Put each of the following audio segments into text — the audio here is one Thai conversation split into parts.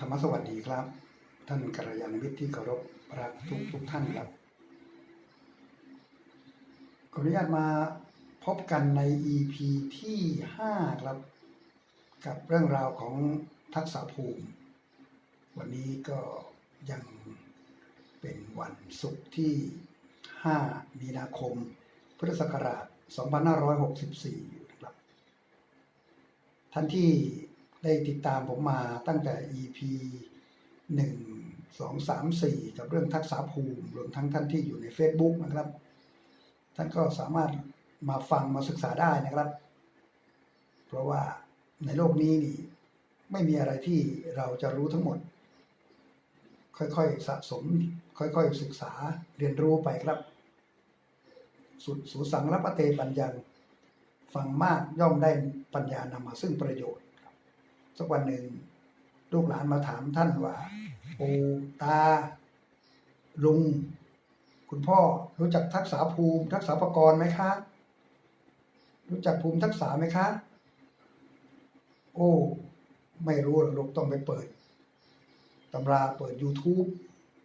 ธรรมสวัสดีครับ ท่านกัลยาณมิตรที่เคารพรักทุกทุกท่านครับขออนุญาตมาพบกันใน EP ที่ 5 ครับ กับเรื่องราวของทักษะภูมิ วันนี้ก็ยังเป็นวันศุกร์ที่ 5 มีนาคม พุทธศักราช 2564อยู่นะครับท่านที่ ได้ติดตามผมมาตั้งแต่ EP หนึ่งสองสามสี่กับเรื่องทักษะภูมิรวมทั้งท่านที่อยู่ใน Facebook นะครับ ท่านก็สามารถมาฟังมาศึกษาได้นะครับ เพราะว่าในโลกนี้นี่ไม่มีอะไรที่เราจะรู้ทั้งหมด ค่อยๆสะสม ค่อยๆศึกษาเรียนรู้ไปครับ สุดสูสังรับปเตปัญญัง ฟังมากย่อมได้ปัญญานำมาซึ่งประโยชน์ สักวันหนึ่งลูกหลานมาถามท่านว่าปู่ตา ลุง คุณพ่อรู้จักทักษะภูมิ ทักษะประกรณ์ไหมคะ รู้จักภูมิทักษะไหมคะ โอ้ ไม่รู้หรอกลูกต้องไปเปิดตำราเปิด YouTube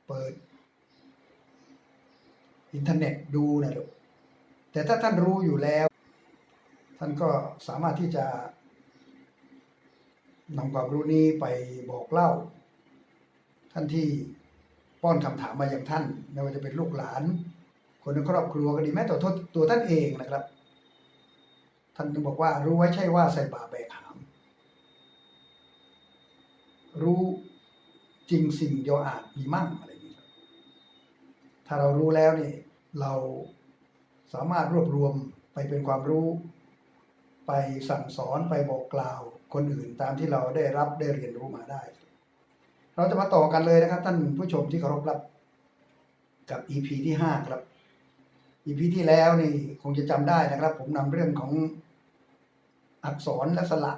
เปิด อินเทอร์เน็ตดูนะลูกแต่ถ้าท่านรู้อยู่แล้ว ท่านก็สามารถที่จะ นำความรู้นี้ไปบอกเล่า ท่านที่ป้อนคำถามมาอย่างท่าน ไม่ว่าจะเป็นลูกหลาน คนในครอบครัวก็ดีแม้แต่ตัวตัวท่านเองนะครับ ท่านบอกว่ารู้ไว้ใช่ว่าใส่บาแบกหาม รู้จริงสิ่งเดียวอาจมีมั่งอะไรอย่างนี้ถ้าเรารู้แล้วเนี่ยเราสามารถรวบรวมไปเป็นความรู้ ไปสั่งสอนไปบอกกล่าวคนอื่นตามที่เราได้รับได้เรียนรู้มาได้ เราจะมาต่อกันเลยนะครับ ท่านผู้ชมที่เคารพรับ กับ EP ที่ห้าครับ EP ที่แล้วนี่คงจะจำได้นะครับ ผมนำเรื่องของอักษรและสระ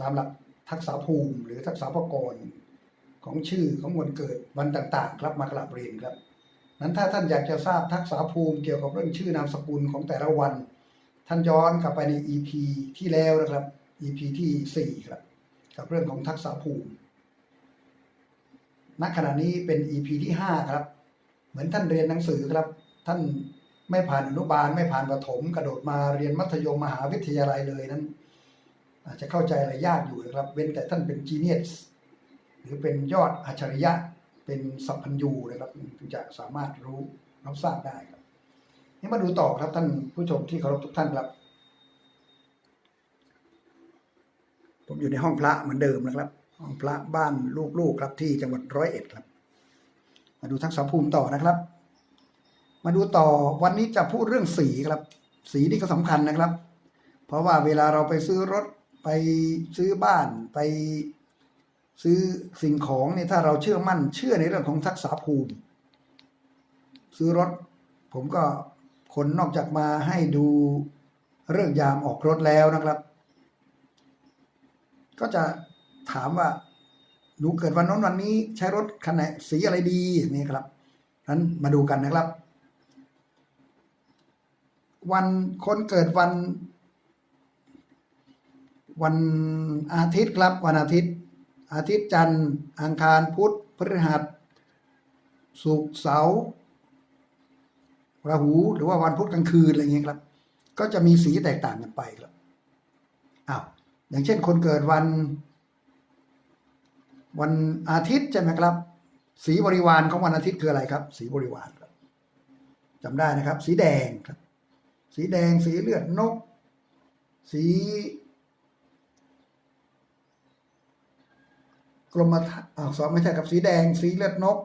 ตามหลักทักษะภูมิ หรือทักษะพกรณ์ของชื่อของวันเกิดวันต่างๆ ครับมากราบเรียนครับ นั้นถ้าท่านอยากจะทราบทักษะภูมิเกี่ยวกับเรื่องชื่อนามสกุลของแต่ละวัน ท่านย้อนกลับไปใน EP ที่แล้วนะครับ EP ที่สี่ครับ กับเรื่องของทักษะภูมิ ณ ขณะนี้เป็น EP ที่ห้าครับ เหมือนท่านเรียนหนังสือครับ ท่านไม่ผ่านอนุบาล ไม่ผ่านประถม กระโดดมาเรียนมัธยมมหาวิทยาลัยเลยนั้น อาจจะเข้าใจอะไรยากอยู่นะครับ เว้นแต่ท่านเป็นจีเนียสหรือเป็นยอดอัจฉริยะ เป็นสัพพัญญูนะครับถึงจะสามารถรู้รับทราบได้ครับ นี่มาดูต่อครับท่านผู้ชมที่เคารพทุกท่านครับ ผมอยู่ในห้องพระเหมือนเดิมนะครับ ห้องพระบ้านลูกๆครับที่จังหวัดร้อยเอ็ดครับ มาดูทักษะภูมิต่อนะครับ มาดูต่อวันนี้จะพูดเรื่องสีครับ สีนี่ก็สำคัญนะครับ เพราะว่าเวลาเราไปซื้อรถไปซื้อบ้านไปซื้อสิ่งของเนี่ยถ้าเราเชื่อมั่นเชื่อในเรื่องของทักษะภูมิ ซื้อรถผมก็ คนนอกจากมาให้ดูเรื่องยามออกรถแล้วนะครับ ก็จะถามว่าหนูเกิดวันน้นวันนี้ใช้รถคันไหนสีอะไรดีนี่ครับนั้นมาดูกันนะครับ วันคนเกิดวัน วันอาทิตย์ครับ วันอาทิตย์ อาทิตย์จันทร์อังคารพุธพฤหัสศุกร์เสาร์ ราหูหรือว่าวันพุธกลางคืนอะไรเงี้ยครับ ก็จะมีสีแตกต่างกันไปครับอ้าวอย่างเช่นคนเกิดวัน วันอาทิตย์ใช่ไหมครับ สีบริวารของวันอาทิตย์คืออะไรครับ สีบริวารครับจำได้นะครับ สีแดงครับ สีแดงสีเลือดนก สีกรมธาตุอ่าสองไม่ใช่ครับสีแดง สีเลือดนก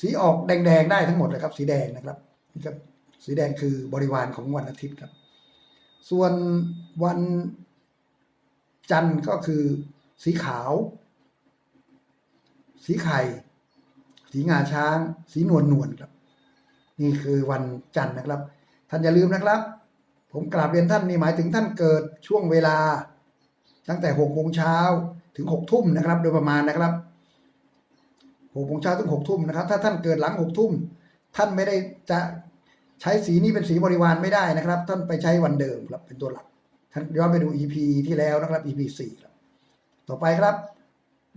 สีออกแดงๆได้ทั้งหมดเลยครับ สีแดงนะครับนี่ครับ สีแดงคือบริวารของวันอาทิตย์ครับ ส่วนวันจันทร์ก็คือสีขาว สีไข่ สีงาช้าง สีนวลนวลครับ นี่คือวันจันทร์นะครับ ท่านอย่าลืมนะครับ ผมกราบเรียนท่านนี่หมายถึงท่านเกิดช่วงเวลา ตั้งแต่หกโมงเช้าถึงหกทุ่มนะครับ โดยประมาณนะครับหกโมงเช้าถึงหกทุ่มนะครับ ถ้าท่านเกิดหลังหกทุ่มท่านไม่ได้จะ ใช้สีนี้เป็นสีบริวารไม่ได้นะครับ ท่านไปใช้วันเดิมครับเป็นตัวหลัก ท่านย้อนไปดู EP ที่แล้วนะครับ EP สี่ครับ ต่อไปครับ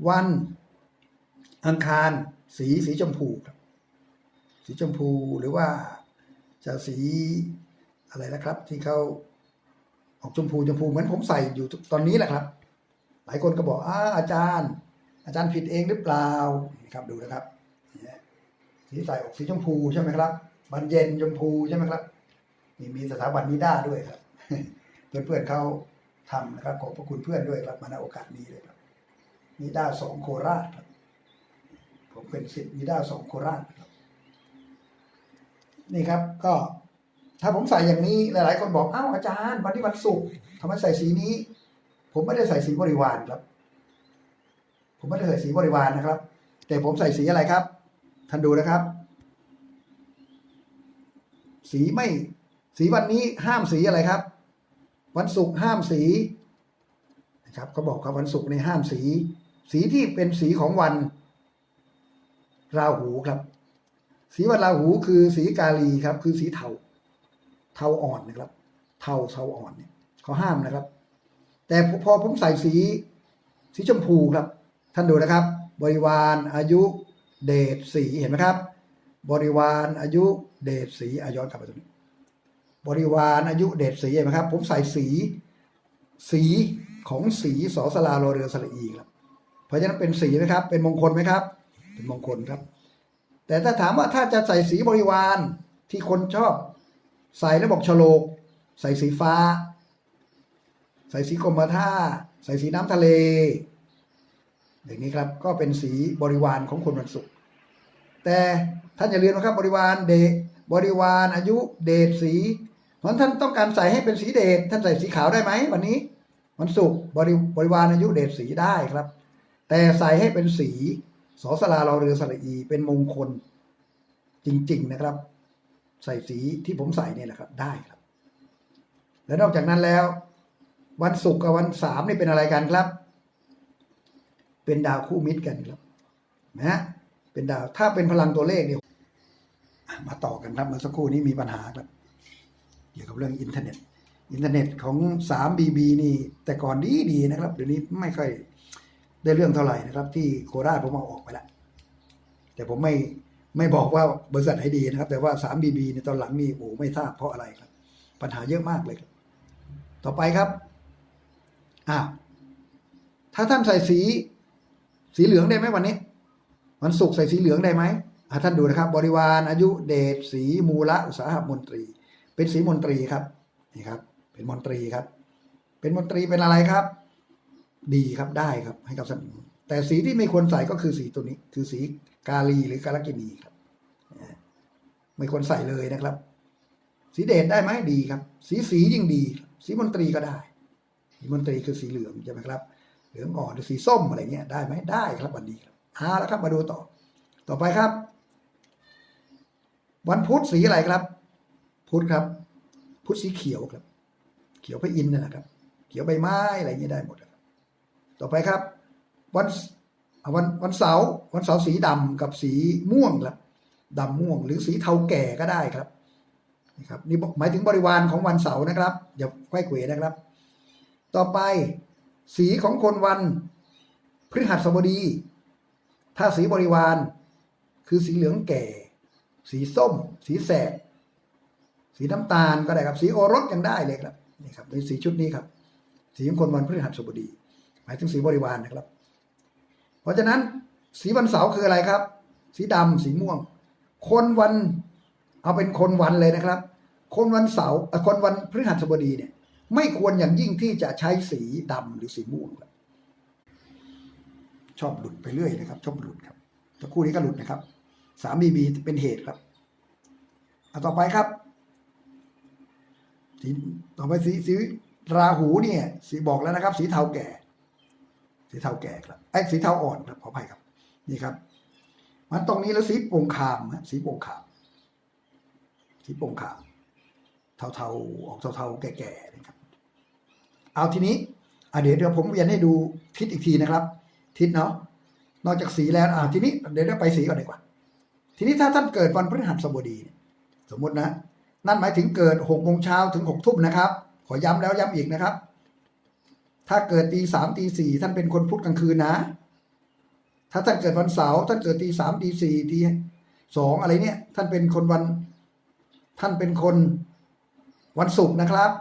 วันอังคารสีสีชมพูครับ สีชมพูหรือว่าจะสีอะไรนะครับ ที่เขาออกชมพูชมพูเหมือนผมใส่อยู่ตอนนี้แหละครับ หลายคนก็บอกอาอาจารย์ อาจารย์ผิดเองหรือเปล่านี่ครับดูนะครับเนี่ยสีใส่ออกสีชมพูใช่ไหมครับ บันเย็นชมพูใช่ไหมครับ นี่มีสถาบันนิด้าด้วยครับ เพื่อนๆเขาทำนะครับ ขอบพระคุณเพื่อนด้วยครับมาณโอกาสนี้เลยครับนิด้าสองโคราชครับผมเป็นศิษย์นิด้าสองโคราชครับ นี่ครับก็ถ้าผมใส่อย่างนี้หลาย ๆ คนบอกอ้าวอาจารย์ วันนี้วันศุกร์ทำไมใส่สีนี้ ผมไม่ได้ใส่สีบริวารครับ ผมไม่ได้ใส่สีบริวารนะครับ แต่ผมใส่สีอะไรครับ ท่านดูนะครับ สีไม่สีวันนี้ห้ามสีอะไรครับ วันศุกร์ห้ามสีนะครับเขาบอกครับวันศุกร์ในห้ามสี สีที่เป็นสีของวัน ราหูครับ สีวันราหูคือสีกาลีครับ คือสีเทาเทาอ่อนนะครับ เทาเทาอ่อนเนี่ยเขาห้ามนะครับ แต่พอผมใส่สีสีชมพูครับ ท่านดูนะครับ บริวารอายุเดชสีเห็นไหมครับ บริวารอายุ เดชสีอาย้อนกลับไปตรงนี้ บริวารอายุเดชสีเห็นไหมครับ ผมใส่สี สีของสีสอสลาโรเรือสระอีครับ เพราะฉะนั้นเป็นสีไหมครับ เป็นมงคลไหมครับ เป็นมงคลครับ แต่ถ้าถามว่าถ้าจะใส่สีบริวารที่คนชอบ ใส่แล้วบอกฉลก ใส่สีฟ้า ใส่สีกรมท่า ใส่สีน้ำทะเล อย่างนี้ครับก็เป็นสีบริวารของคนวันศุกร์ แต่ท่านอย่าลืมนะครับบริวารเดชบริวารอายุเดชสีเพราะท่านต้องการใส่ให้เป็นสีเดชท่านใส่สีขาวได้ไหมวันนี้วันศุกร์บริบริวารอายุเดชสีได้ครับ แต่ใส่ให้เป็นสีสอสลาเราเรือสระอีเป็นมงคลจริง ๆนะครับ ใส่สีที่ผมใส่เนี่ยแหละครับ ได้ครับ และนอกจากนั้นแล้ว วันศุกร์กับวันสามนี่เป็นอะไรกันครับ เป็นดาวคู่มิตรกันครับนะฮะ เป็นดาว ถ้าเป็นพลังตัวเลขเนี่ยมาต่อกันครับเมื่อสักครู่นี้มีปัญหาครับ เกี่ยวกับเรื่องอินเทอร์เน็ต อินเทอร์เน็ตของ 3BB นี่ แต่ก่อนดีดีนะครับ เดี๋ยวนี้ไม่ค่อยได้เรื่องเท่าไหร่นะครับ ที่โคราชผมเอาออกไปแล้วแต่ผมไม่ไม่บอกว่าบริษัทไหนดีนะครับ แต่ว่า 3BB ในตอนหลังนี่โอ้ไม่ทราบเพราะอะไรครับ ปัญหาเยอะมากเลยครับ ต่อไปครับอ้าวถ้าท่านใส่สี สีเหลืองได้ไหมวันนี้ วันศุกร์ใส่สีเหลืองได้ไหมท่านดูนะครับ บริวารอายุเดชสีมูละอุตสาหมนตรี เป็นสีมนตรีครับนี่ครับ เป็นมนตรีครับ เป็นมนตรีเป็นอะไรครับ ดีครับได้ครับ ให้กับสนุนแต่สีที่ไม่ควรใส่ก็คือสีตัวนี้ คือสีกาลีหรือกาลกินีครับ ไม่ควรใส่เลยนะครับ สีเดชได้ไหมดีครับ สีสียิ่งดี สีมนตรีก็ได้สีมนตรีคือสีเหลืองใช่ไหมครับ เหลืองอ่อนหรือสีส้มอะไรเงี้ยได้ไหมได้ครับวันนี้ครับ เอาแล้วครับมาดูต่อ ต่อไปครับ วันพุธสีอะไรครับ พุธครับ พุธสีเขียวครับ เขียวพระอินทร์นั่นแหละครับ เขียวใบไม้อะไรเงี้ยได้หมดครับ ต่อไปครับ วันวันวันเสาร์วันเสาร์สีดำกับสีม่วงครับดำม่วง หรือสีเทาแก่ก็ได้ครับนี่ครับนี่หมายถึงบริวารของวันเสาร์นะครับอย่าไขว้เขวนะครับ ต่อไปสีของคนวันพฤหัสบดี ถ้าสีบริวาร คือสีเหลืองแก่ สีส้ม สีแสด สีน้ำตาลก็ได้ครับ สีโอรสยังได้เลยครับนี่ครับในสีชุดนี้ครับ สีของคนวันพฤหัสบดี หมายถึงสีบริวารนะครับ เพราะฉะนั้นสีวันเสาร์คืออะไรครับ สีดำสีม่วง คนวัน เอาเป็นคนวันเลยนะครับ คนวันเสาร์คนวันพฤหัสบดีเนี่ย ไม่ควรอย่างยิ่งที่จะใช้สีดำหรือสีม่วงครับ ชอบหลุดไปเรื่อยนะครับ ชอบหลุดครับแตะคู่นี้ก็หลุดนะครับสามบีบีเป็นเหตุครับเอาต่อไปครับสีต่อไปสีสีราหูเนี่ย สีบอกแล้วนะครับ สีเทาแก่ สีเทาแก่ครับไอ้สีเทาอ่อนครับขออภัยครับ นี่ครับ มันตรงนี้แล้วสีโป่งขามฮะสีโป่งขาม สีโป่งขาม เทาๆออกเทาๆแก่ๆนะครับ เอาทีนี้อเดี๋ยวเดี๋ยวผมเวียนให้ดูทิศอีกทีนะครับ ทิศเนาะนอกจากสีแล้วอ่าทีนี้เดี๋ยวเราไปสีก่อนดีกว่า ทีนี้ถ้าท่านเกิดวันพฤหัสบดี สมมตินะ นั่นหมายถึงเกิดหกโมงเช้าถึงหกทุ่มนะครับ ขอย้ำแล้วย้ำอีกนะครับ ถ้าเกิดตีสามตีสี่ท่านเป็นคนพุธกลางคืนนะ ถ้าท่านเกิดวันเสาร์ท่านเกิดตีสามตีสี่ตีสองอะไรเนี่ย ท่านเป็นคนวัน ท่านเป็นคนวันศุกร์นะครับ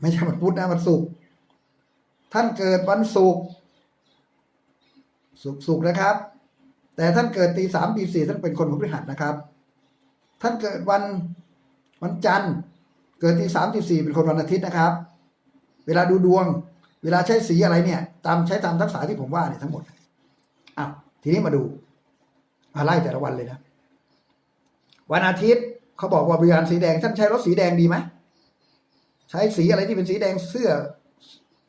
ไม่ใช่วันพุธนะวันศุกร์ท่านเกิดวันศุกร์ ศุกร์ศุกร์นะครับ แต่ท่านเกิดตีสามตีสี่ท่านเป็นคนพฤหัสนะครับ ท่านเกิดวันวันจันทร์ เกิดตีสามตีสี่เป็นคนวันอาทิตย์นะครับ เวลาดูดวง เวลาใช้สีอะไรเนี่ย ตามใช้ตามทักษะที่ผมว่าเนี่ยทั้งหมดอ้าวทีนี้มาดูอาไล่แต่ละวันเลยนะ วันอาทิตย์เขาบอกว่าบริการสีแดง ท่านใช้รถสีแดงดีไหมใช้สีอะไรที่เป็นสีแดงเสื้อ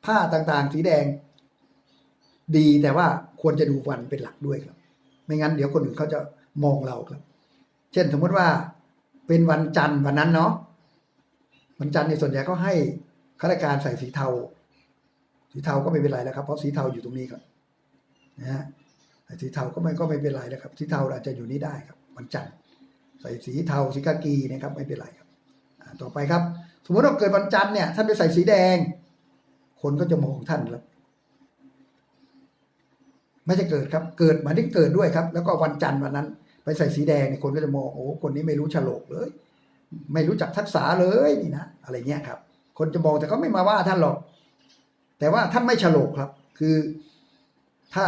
ผ้าต่างๆ สีแดง ดีแต่ว่า ควรจะดูวันเป็นหลักด้วยครับ ไม่งั้นเดี๋ยวคนอื่นเขาจะมองเราครับ เช่นสมมติว่าเป็นวันจันทร์วันนั้นเนาะวันจันทร์ในส่วนใหญ่ก็ให้ข้าราชการใส่สีเทา สีเทาก็ไม่เป็นไรแล้วครับ เพราะสีเทาอยู่ตรงนี้ครับนะฮะใส่สีเทาก็ไม่ก็ไม่เป็นไรแล้วครับ สีเทาอาจจะอยู่นี่ได้ครับ วันจันทร์ใส่สีเทาสีกากีนะครับ ไม่เป็นไรครับต่อไปครับ สมมติว่าเกิดวันจันทร์เนี่ยท่านไปใส่สีแดง คนก็จะมองท่านครับ ไม่ใช่เกิดครับ เกิดหมายถึงเกิดด้วยครับ แล้วก็วันจันทร์วันนั้น ไปใส่สีแดงเนี่ยคนก็จะมองโอ้คนนี้ไม่รู้ฉลกเลย ไม่รู้จักทักษะเลยนี่นะอะไรเงี้ยครับ คนจะมองแต่ก็ไม่มาว่าท่านหรอก แต่ว่าท่านไม่ฉลกครับ คือ ถ้า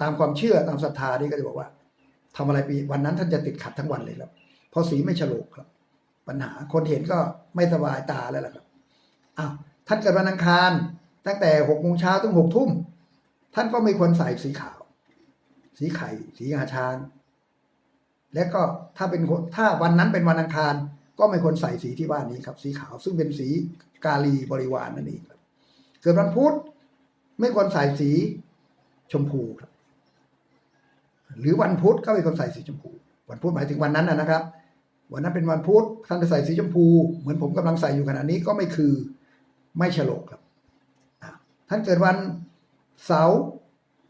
ตามความเชื่อตามศรัทธานี่ก็จะบอกว่าทำอะไรปีวันนั้นท่านจะติดขัดทั้งวันเลยครับเพราะสีไม่ฉลกครับ ปัญหาคนเห็นก็ไม่สบายตาแล้วล่ะครับอ้าวท่านเกิดวันอังคาร ตั้งแต่หกโมงเช้าถึงหกทุ่มท่านก็ไม่ควรใส่สีขาว สีไข่ สีงาช้าง และก็ถ้าเป็นถ้าวันนั้นเป็นวันอังคาร ก็ไม่ควรใส่สีที่ว่านี้ครับ สีขาวซึ่งเป็นสีกาลีบริวารนั่นเองครับเกิดวันพุธไม่ควรใส่สีชมพูครับ หรือวันพุธก็ไม่ควรใส่สีชมพู วันพุธหมายถึงวันนั้นนะครับ วันนั้นเป็นวันพุธท่านไปใส่สีชมพู เหมือนผมกำลังใส่อยู่ขณะนี้ก็ไม่คือไม่ฉลกครับท่านเกิดวันเสาร์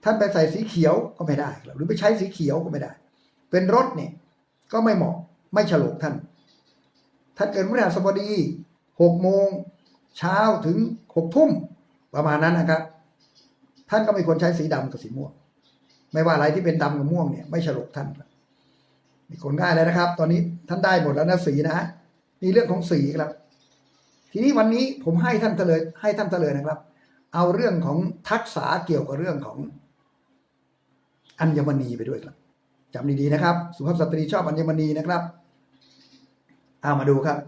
ท่านไปใส่สีเขียวก็ไม่ได้หรือไปใช้สีเขียวก็ไม่ได้ เป็นรถเนี่ยก็ไม่เหมาะไม่ฉลกท่าน ท่านเกิดวันพฤหัสบดีหกโมงเช้าถึงหกทุ่มประมาณนั้นนะครับ ท่านก็ไม่ควรใช้สีดำกับสีม่วง ไม่ว่าอะไรที่เป็นดำกับม่วงเนี่ยไม่ฉลกท่านมีคนได้แล้วนะครับ ตอนนี้ท่านได้หมดแล้วนะสีนะฮะนี่เรื่องของสีครับ ทีนี้วันนี้ผมให้ท่านเฉลยให้ท่านเฉลยนะครับ เอาเรื่องของทักษะเกี่ยวกับเรื่องของ อัญมณีไปด้วยครับจำดีๆนะครับ สุภาพสตรีชอบอัญมณีนะครับเอามาดูครับ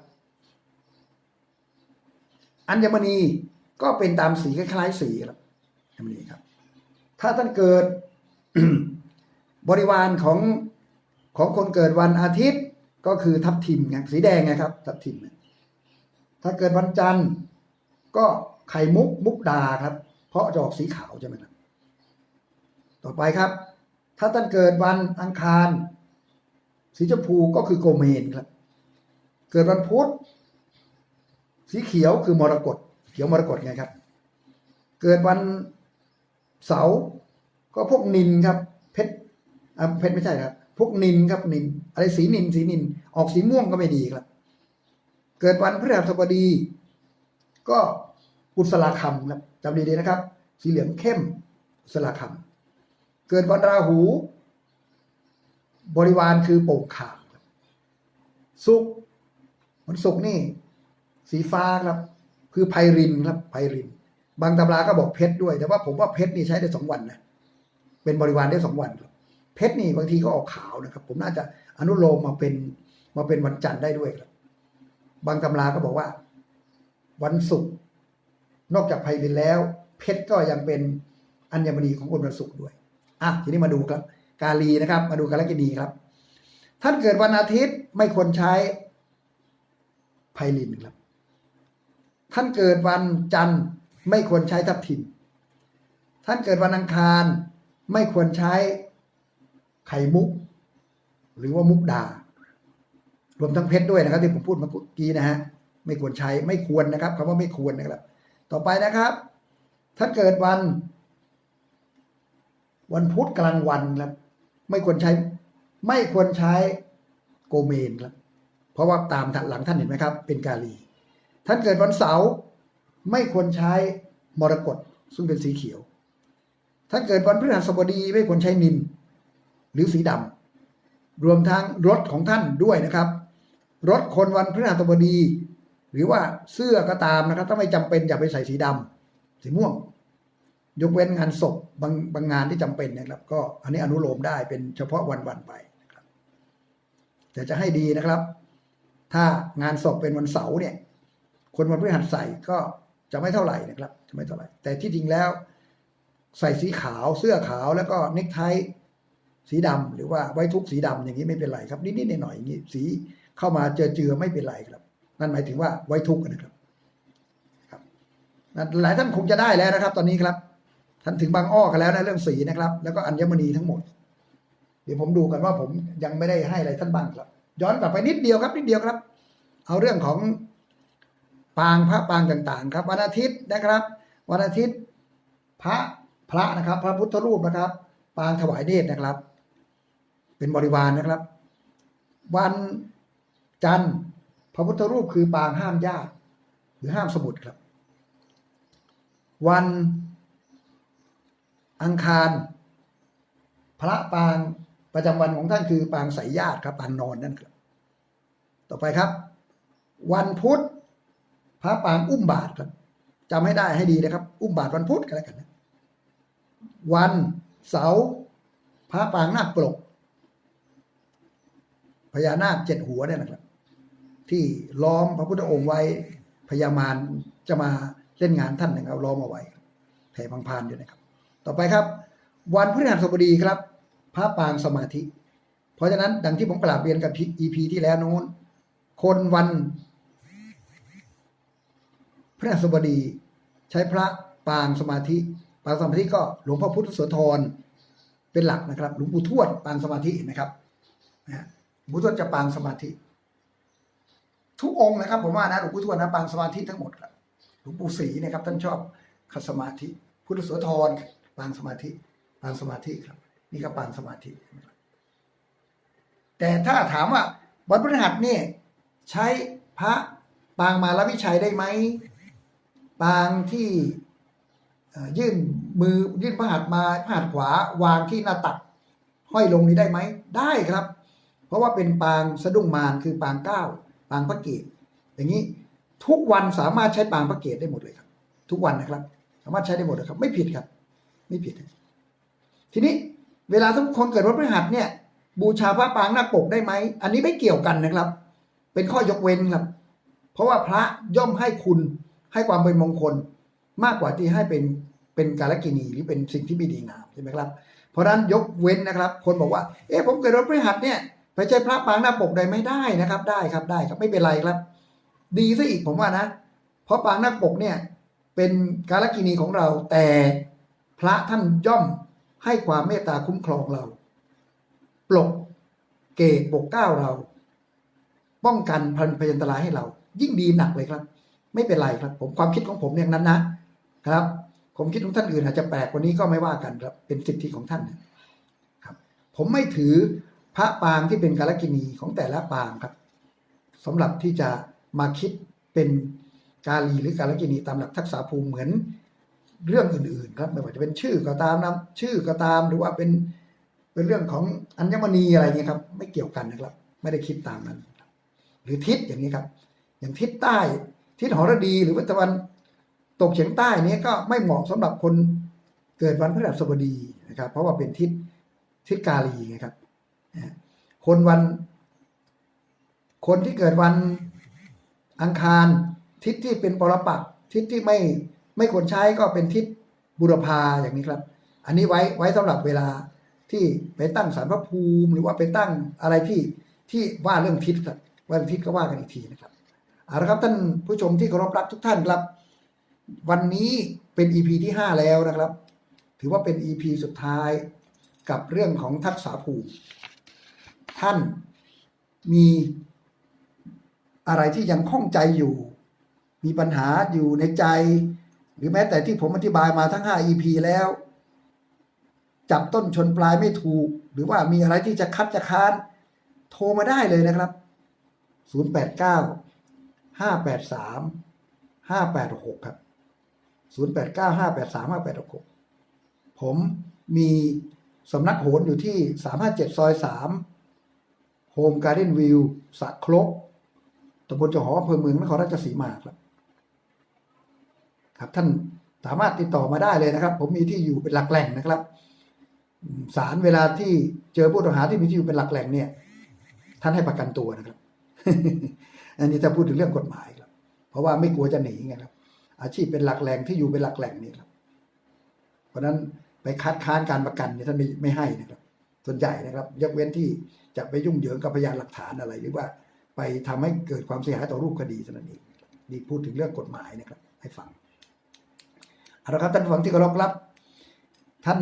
อัญมณีก็เป็นตามสีคล้ายๆสีครับอัญมณีครับ ถ้าท่านเกิดบริวารของของคนเกิดวันอาทิตย์ก็คือทับทิมไงสีแดงไงครับ ทับทิม ถ้าเกิดวันจันทร์ ก็ไข่มุกมุกดาครับ เพราะจะออกสีขาวใช่ไหมครับ ต่อไปครับ ถ้าท่านเกิดวันอังคาร สีชมพูก็คือโกเมนครับ เกิดวันพุธสีเขียวคือมรกตเขียวมรกตไงครับ เกิดวันเสาร์ก็พวกนินครับ เพชรอ่าเพชรไม่ใช่ครับ พวกนินครับนิน อะไรสีนินสีนิน ออกสีม่วงก็ไม่ดีครับ เกิดวันพฤหัสบดี ก็อุสลาคำครับจำดีๆนะครับ สีเหลืองเข้มอุสลาคำ เกิดวันราหู บริวารคือโป่งขามสุกวันศุกนี่ สีฟ้าครับ คือไพรินครับไพริน บางตำราก็บอกเพชรด้วย แต่ว่าผมว่าเพชรนี่ใช้ได้สองวันนะเป็นบริวารได้สองวันครับเพชรนี่บางทีก็ออกขาวนะครับ ผมน่าจะอนุโลมมาเป็นมาเป็นวันจันทร์ได้ด้วยครับ บางตำราก็บอกว่า วันศุกร์นอกจากไพรินแล้ว เพชรก็ยังเป็นอัญมณีของคนวันศุกร์ด้วย อะทีนี้มาดูครับ กาลีนะครับ มาดูกาลกินีครับ ท่านเกิดวันอาทิตย์ไม่ควรใช้ไพลินครับ ท่านเกิดวันจันทร์ไม่ควรใช้ทับทิมท่านเกิดวันอังคารไม่ควรใช้ไข่มุก หรือว่ามุกดา รวมทั้งเพชรด้วยนะครับ ที่ผมพูดเมื่อกี้นะฮะไม่ควรใช้ไม่ควรนะครับคำว่าไม่ควรนะครับ ต่อไปนะครับถ้านเกิดวัน วันพุธกลางวันครับไม่ควรใช้ ไม่ควรใช้โกเมนครับเพราะว่าตามหลังท่านเห็นไหมครับ เป็นกาลี ท่านเกิดวันเสาร์ไม่ควรใช้มรกตซึ่งเป็นสีเขียวถ้านเกิดวันพฤหัสบดีไม่ควรใช้นิน หรือสีดำรวมทั้งรถของท่านด้วยนะครับ รถคนวันพฤหัสบดี หรือว่าเสื้อก็ตามนะครับ ถ้าไม่จำเป็นอย่าไปใส่สีดำสีม่วง ยกเว้นงานศพบางบางงานที่จำเป็นนะครับ ก็อันนี้อนุโลมได้เป็นเฉพาะวันวันไปนะครับ แต่จะให้ดีนะครับ ถ้างานศพเป็นวันเสาร์เนี่ย คนวันพฤหัสใส่ก็จะไม่เท่าไหร่นะครับจะไม่เท่าไหร่ แต่ที่จริงแล้ว ใส่สีขาวเสื้อขาวแล้วก็เนคไทสีดำหรือว่าไว้ทุกสีดำอย่างนี้ไม่เป็นไรครับนิดๆหน่อยๆอย่างนี้สีเข้ามาเจอเจือไม่เป็นไรครับ นั่นหมายถึงว่าไว้ทุกนะครับครับหลายท่านคงจะได้แล้วนะครับ ตอนนี้ครับ ท่านถึงบางอ้อกันแล้วนะเรื่องสีนะครับ แล้วก็อัญมณีทั้งหมด เดี๋ยวผมดูกันว่าผมยังไม่ได้ให้อะไรท่านบ้างครับ ย้อนกลับไปนิดเดียวครับนิดเดียวครับ เอาเรื่องของปางพระปางต่างๆ ครับ วันอาทิตย์นะครับ วันอาทิตย์พระพระนะครับ พระพุทธรูปนะครับ ปางถวายเนตรนะครับ เป็นบริวารนะครับ วันจันทร์พระพุทธรูปคือปางห้ามญาติหรือห้ามสมุดครับ วัน อังคาร พระปางประจำวันของท่านคือปางสายญาติครับปางนอนนั่นครับต่อไปครับ วันพุธพระปางอุ้มบาทครับจำให้ได้ให้ดีนะครับ อุ้มบาทวันพุธกันแล้วกันนะวันเสาร์พระปางนาคปลกพญานาคเจ็ดหัวเนี่ยนะครับ ที่ล้อมพระพุทธองค์ไว้พญามารจะมาเล่นงานท่านนะครับล้อมเอาไว้แผ่พังพานอยู่นะครับ ต่อไปครับ วันพฤหัสบดีครับ พระปางสมาธิ เพราะฉะนั้นดังที่ผมกราบเรียนกับ EP ที่แล้วโน้น คนวันพฤหัสบดี ใช้พระปางสมาธิ ปางสมาธิก็หลวงพ่อพุทธโสธรเป็นหลักนะครับหลวงปู่ทวดปางสมาธิเห็นไหมครับนะหลวงปู่ทวดจะปางสมาธิ ทุกองค์นะครับ ผมว่านะหลวงปู่ทวดนะปางสมาธิทั้งหมดครับหลวงปู่ศรีนะครับ ท่านชอบขัดสมาธิ พุทธโสธร ปางสมาธิปางสมาธิครับ นี่ก็ปางสมาธิ แต่ถ้าถามว่าวันพฤหัสเนี่ยใช้พระปางมาลวิชัยได้ไหมปางที่ยื่นมือยื่นพระหัตถ์มาพระหัตถ์ขวาวางที่หน้าตัก ห้อยลงนี้ได้ไหมได้ครับ เพราะว่าเป็นปางสะดุ้งมารคือปางเก้าปางพระเกศอย่างนี้ทุกวันสามารถใช้ปางพระเกศได้หมดเลยครับ ทุกวันนะครับ สามารถใช้ได้หมดเลยครับ ไม่ผิดครับ ไม่ผิด ทีนี้เวลาทุกคนเกิดวันพฤหัสเนี่ย บูชาพระปางหน้าปกได้ไหม อันนี้ไม่เกี่ยวกันนะครับ เป็นข้อยกเว้นครับ เพราะว่าพระย่อมให้คุณให้ความเป็นมงคลมากกว่าที่ให้เป็นเป็นกาลกินีหรือเป็นสิ่งที่ไม่ดีงามใช่ไหมครับ เพราะนั้นยกเว้นนะครับ คนบอกว่า เอ๊ะผมเกิดวันพฤหัสเนี่ยไปใช้พระปางหน้าปกได้ไหม่ได้นะครับ ได้ครับได้ครับไม่เป็นไรครับ ดีซะอีกผมว่านะ เพราะปางหน้าปกเนี่ย เป็นกาลกินีของเราแต่ พระท่านย่อมให้ความเมตตาคุ้มครองเรา ปลกเกตปกเก้าเรา ป้องกันพันพยันตรายให้เรา ยิ่งดีหนักเลยครับ ไม่เป็นไรครับ ผมความคิดของผมอย่างนั้นนะครับ ผมคิดของท่านอื่นอาจจะแปลกกว่านี้ก็ไม่ว่ากันครับ เป็นสิทธิของท่านครับ ผมไม่ถือพระปางที่เป็นกาลกินีของแต่ละปางครับสำหรับที่จะมาคิดเป็นกาลีหรือกาลกินีตามหลักทักษะภูมิเหมือน เรื่องอื่นๆครับไม่ว่าจะเป็นชื่อก็ตามนามชื่อก็ตามหรือว่าเป็นเป็นเรื่องของอัญมณีอะไรเงี้ยครับ ไม่เกี่ยวกันนะครับ ไม่ได้คิดตามนั้น หรือทิศอย่างนี้ครับ อย่างทิศใต้ ทิศหรดีหรือว่าตะวันตกเฉียงใต้นี้ก็ไม่เหมาะสำหรับคนเกิดวันพฤหัสบดีนะครับ เพราะว่าเป็นทิศทิศกาลีไงครับคนวัน คนที่เกิดวันอังคาร ทิศที่เป็นปรปักทิศที่ไม่ ไม่ควรใช้ก็เป็นทิศบุรพาอย่างนี้ครับ อันนี้ไว้ไว้สำหรับเวลาที่ไปตั้งสารพระภูมิหรือว่าไปตั้งอะไรที่ที่ว่าเรื่องทิศครับว่าเรื่องทิศก็ว่ากันอีกทีนะครับเอาละครับท่านผู้ชมที่เคารพรักทุกท่านครับ วันนี้เป็น EP ที่ห้าแล้วนะครับ ถือว่าเป็น EP สุดท้ายกับเรื่องของทักษะภูมิ ท่านมีอะไรที่ยังข้องใจอยู่ มีปัญหาอยู่ในใจ หรือแม้แต่ที่ผมอธิบายมาทั้ง 5 EP แล้ว จับต้นชนปลายไม่ถูก หรือว่ามีอะไรที่จะคัดจะค้าน โทรมาได้เลยนะครับ 089ห้าแปดสามห้าแปดหกครับศูนย์แปดเก้าห้าแปดสามห้าแปดหกผมมีสำนักโหนอยู่ที่ 357 ซอย 3 โฮมการ์เดนวิวสะครกตำบลเจาหออำเภอเมืองนครราชสีมาครับ ครับท่านสามารถติดต่อมาได้เลยนะครับ ผมมีที่อยู่เป็นหลักแหล่งนะครับศาลเวลาที่เจอผู้ต้องหาที่มีที่อยู่เป็นหลักแหล่งเนี่ย ท่านให้ประกันตัวนะครับ อันนี้ถ้าพูดถึงเรื่องกฎหมายครับ เพราะว่าไม่กลัวจะหนีไงครับ อาชีพเป็นหลักแหล่งที่อยู่เป็นหลักแหล่งนี่ครับ เพราะนั้นไปคัดค้านการประกันเนี่ยท่านไม่ไม่ให้นะครับ ส่วนใหญ่นะครับ ยกเว้นที่จะไปยุ่งเหยิงกับพยานหลักฐานอะไร หรือว่าไปทำให้เกิดความเสียหายต่อรูปคดีเท่านั้นเองนี่พูดถึงเรื่องกฎหมายนะครับ ให้ฟัง เอาละครับท่านผู้ฟังที่เคารพครับ ท่าน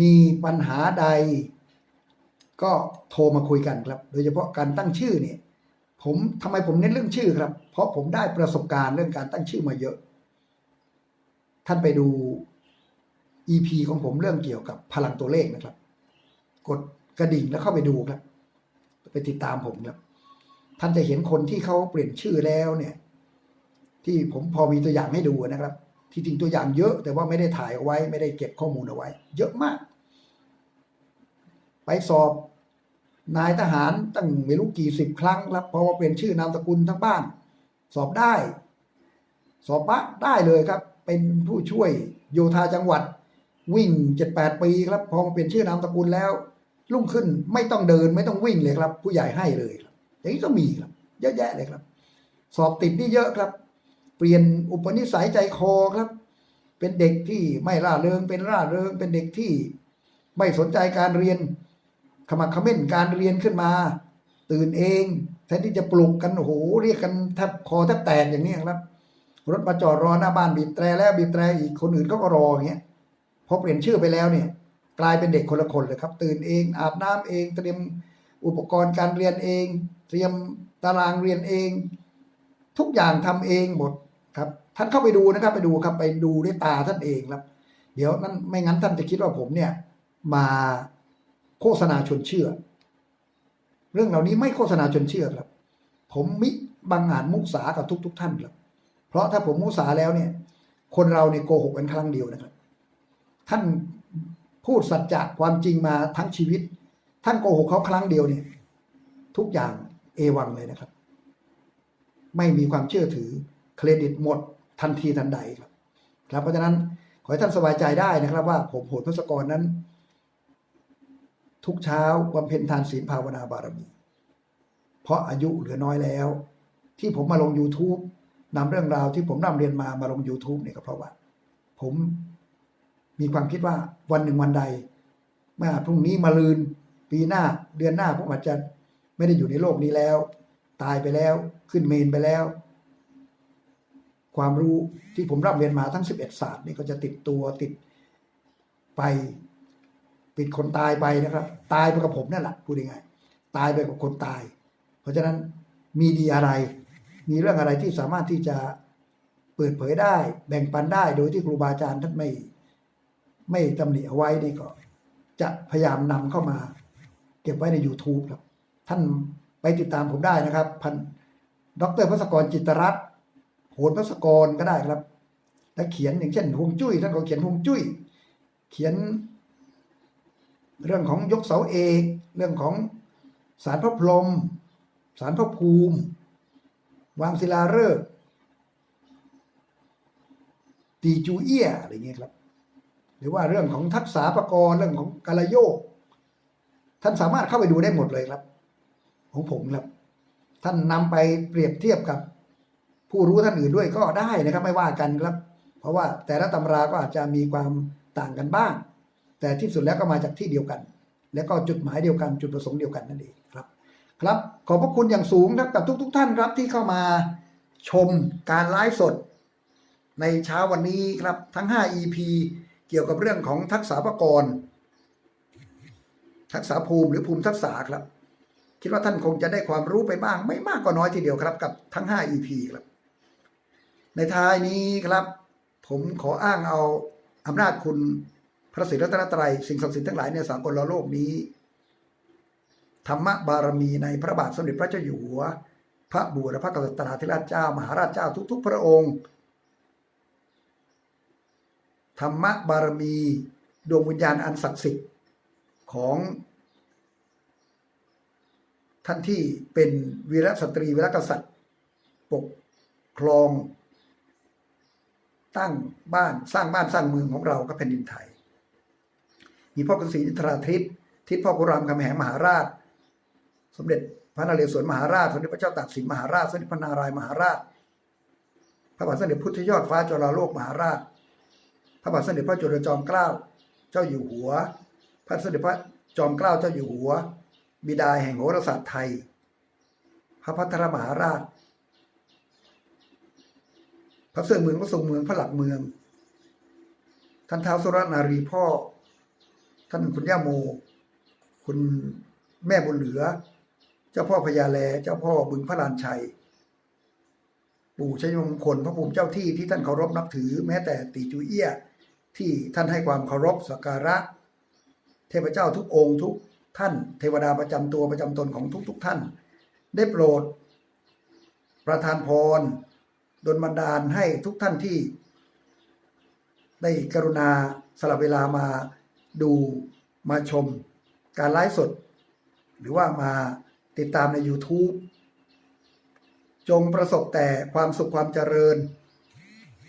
มีปัญหาใด ก็โทรมาคุยกันครับ โดยเฉพาะการตั้งชื่อเนี่ยผมทำไมผมเน้นเรื่องชื่อครับ เพราะผมได้ประสบการณ์เรื่องการตั้งชื่อมาเยอะ ท่านไปดู EP ของผมเรื่องเกี่ยวกับพลังตัวเลขนะครับ กดกระดิ่งแล้วเข้าไปดูครับ ไปติดตามผมครับ ท่านจะเห็นคนที่เขาเปลี่ยนชื่อแล้วเนี่ย ที่ผมพอมีตัวอย่างให้ดูนะครับ ที่จริงตัวอย่างเยอะแต่ว่าไม่ได้ถ่ายเอาไว้ ไม่ได้เก็บข้อมูลเอาไว้ เยอะมาก ไปสอบนายทหารตั้งไม่รู้กี่สิบครั้งครับเพราะว่าเป็นชื่อนามสกุลทั้งบ้าน สอบได้ สอบปะได้เลยครับ เป็นผู้ช่วยโยธาจังหวัด วิ่งเจ็ดแปดปีครับพอมาเป็นชื่อนามสกุลแล้วรุ่งขึ้นไม่ต้องเดินไม่ต้องวิ่งเลยครับ ผู้ใหญ่ให้เลยครับอย่างนี้ก็มีครับ เยอะแยะเลยครับ สอบติดนี่เยอะครับ ปลี่ยนอุปนิสัยใจคอครับ เป็นเด็กที่ไม่ร่าเริง เป็นร่าเริง เป็นเด็กที่ไม่สนใจการเรียนขมักขม้นการเรียนขึ้นมา ตื่นเองแทนที่จะปลุกกันโอ้โหเรียกกันแทบคอแทบแตกอย่างนี้ครับ รถมาจอดรอหน้าบ้านบีบแตรแล้วบีบแตรอีกคนอื่นเขาก็รออย่างเงี้ยพอเปลี่ยนชื่อไปแล้วเนี่ย กลายเป็นเด็กคนละคนเลยครับ ตื่นเองอาบน้ำเอง เตรียมอุปกรณ์การเรียนเอง เตรียมตารางเรียนเอง ทุกอย่างทำเองหมด ครับ ท่านเข้าไปดูนะครับ ไปดูครับไปดูด้วยตาท่านเองครับ เดี๋ยวนั้นไม่งั้นท่านจะคิดว่าผมเนี่ย มาโฆษณาชวนเชื่อ เรื่องเหล่านี้ไม่โฆษณาชวนเชื่อครับ ผมมิบังอาจมุสากับทุกๆท่านครับ เพราะถ้าผมมุสาแล้วเนี่ย คนเราเนี่ยโกหกกันครั้งเดียวนะครับ ท่านพูดสัจจะความจริงมาทั้งชีวิต ท่านโกหกเขาครั้งเดียวเนี่ย ทุกอย่างเอวังเลยนะครับ ไม่มีความเชื่อถือ เครดิตหมดทันทีทันใดครับครับเพราะฉะนั้นขอให้ท่านสบายใจได้นะครับ ว่าผมโหดพศกรนั้น ทุกเช้าบำเพ็ญทานศีลภาวนาบารมี เพราะอายุเหลือน้อยแล้ว ที่ผมมาลง YouTube นำเรื่องราวที่ผมนำเรียนมามาลง YouTube เนี่ยก็เพราะว่า ผมมีความคิดว่าวันหนึ่งวันใดเมื่อพรุ่งนี้มาลืน ปีหน้าเดือนหน้าผมอาจจะไม่ได้อยู่ในโลกนี้แล้ว ตายไปแล้วขึ้นเมนไปแล้ว ความรู้ที่ผมร่ำเรียนมาทั้ง 11 ศาสตร์นี่ก็จะติดตัวติดไป ติดคนตายไปนะครับ ตายไปกับผมนั่นแหละพูดง่ายๆตายไปกับคนตาย เพราะฉะนั้นมีดีอะไร มีเรื่องอะไรที่สามารถที่จะเปิดเผยได้ แบ่งปันได้โดยที่ครูบาอาจารย์ท่านไม่ ไม่ตำหนิเอาไว้นี่ก็ จะพยายามนำเข้ามา เก็บไว้ใน YouTube ครับ ท่านไปติดตามผมได้นะครับ พันดรพัศกรจิตรรัตน์ โหนพัศกรก็ได้ครับและเขียนอย่างเช่นฮวงจุ้ยท่านก็เขียนฮวงจุ้ย เขียน เรื่องของยกเสาเอกเรื่องของสารพระพรหมสารพระภูมิ วางศิลาฤกษ์ตีจูเอียอะไรเงี้ยครับ หรือว่าเรื่องของทักษะประกรณ์เรื่องของกาลโยก ท่านสามารถเข้าไปดูได้หมดเลยครับ ของผมครับ ท่านนำไปเปรียบเทียบกับ ผู้รู้ท่านอื่นด้วยก็ได้นะครับไม่ว่ากันครับ เพราะว่าแต่ละตำราก็อาจจะมีความต่างกันบ้าง แต่ที่สุดแล้วก็มาจากที่เดียวกัน แล้วก็จุดหมายเดียวกัน จุดประสงค์เดียวกันนั่นเองครับ ครับ ขอบพระคุณอย่างสูงครับกับทุกๆท่านครับที่เข้ามาชมการไลฟ์สด ในเช้าวันนี้ครับทั้ง 5 EP เกี่ยวกับเรื่องของทักษะประกรณ์ทักษะภูมิหรือภูมิทักษะครับ คิดว่าท่านคงจะได้ความรู้ไปบ้าง ไม่มากก็น้อยทีเดียวครับ กับทั้ง 5 EP ครับ ในท้ายนี้ครับ ผมขออ้างเอาอำนาจคุณพระศรีรัตนตรัยสิ่งศักดิ์สิทธิ์ทั้งหลายในสากลโลกนี้ ธรรมบารมีในพระบาทสมเด็จพระเจ้าอยู่หัว พระบูรพกษัตริย์ธิราชเจ้ามหาราชเจ้าทุก ๆ พระองค์ ธรรมบารมีดวงวิญญาณอันศักดิ์สิทธิ์ของท่านที่เป็นวีรสตรีวีรกษัตริย์ ปกครอง ตั้งบ้านสร้างบ้านสร้างเมืองของเราก็แผ่นดินไทย มีพ่อกษีนิทราทิตทิศพ่อกุรามคำแหงมหาราช สมเด็จพระนเรศวรมหาราช สมเด็จพระเจ้าตากสินมหาราช สมเด็จพระนารายณ์มหาราช พระบาทสมเด็จพุทธยอดฟ้าจุฬาโลกมหาราช พระบาทสมเด็จพระจุลจอมเกล้า เจ้าอยู่หัว พระสมเด็จพระจอมเกล้าเจ้าอยู่หัว บิดาแห่งโหราศาสตร์ไทย พระพัทรมหาราช พระเสื้อเมืองพระทรงเมืองพระหลักเมือง ท่านท้าวสุรนารีพ่อ ท่านคุณย่าโม คุณแม่บุญเหลือ เจ้าพ่อพญาแล เจ้าพ่อบึงพระลานชัย ปู่ชัยมงคลพระภูมิเจ้าที่ที่ท่านเคารพนับถือ แม้แต่ตีจูเอี้ยที่ท่านให้ความเคารพสักการะ เทพเจ้าทุกองค์ทุกท่าน เทวดาประจำตัวประจำตนของทุกๆทท่าน ได้โปรด ประทานพร ดลบันดาลให้ทุกท่านที่ ได้กรุณาสละเวลามาดูมาชมการไลฟ์สด หรือว่ามาติดตามใน YouTube จงประสบแต่ความสุขความเจริญ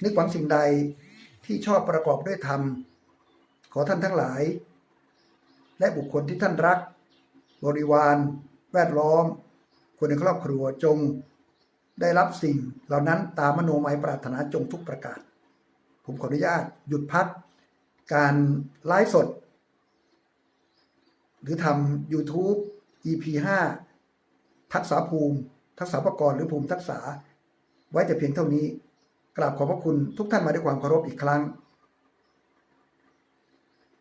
นึกหวังสิ่งใดที่ชอบประกอบด้วยธรรม ขอท่านทั้งหลาย และบุคคลที่ท่านรัก บริวาร แวดล้อม คนในครอบครัวจง ได้รับสิ่งเหล่านั้นตามมโนมัยปรารถนาจงทุกประการ ผมขออนุญาตหยุดพัก การไลฟ์สด หรือทำ YouTube EP 5ทักษะภูมิ ทักษะประกรณ์หรือภูมิทักษะไว้แต่เพียงเท่านี้ กราบขอบพระคุณทุกท่านมาด้วยความเคารพอีกครั้ง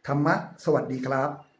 ธรรมะ สวัสดีครับ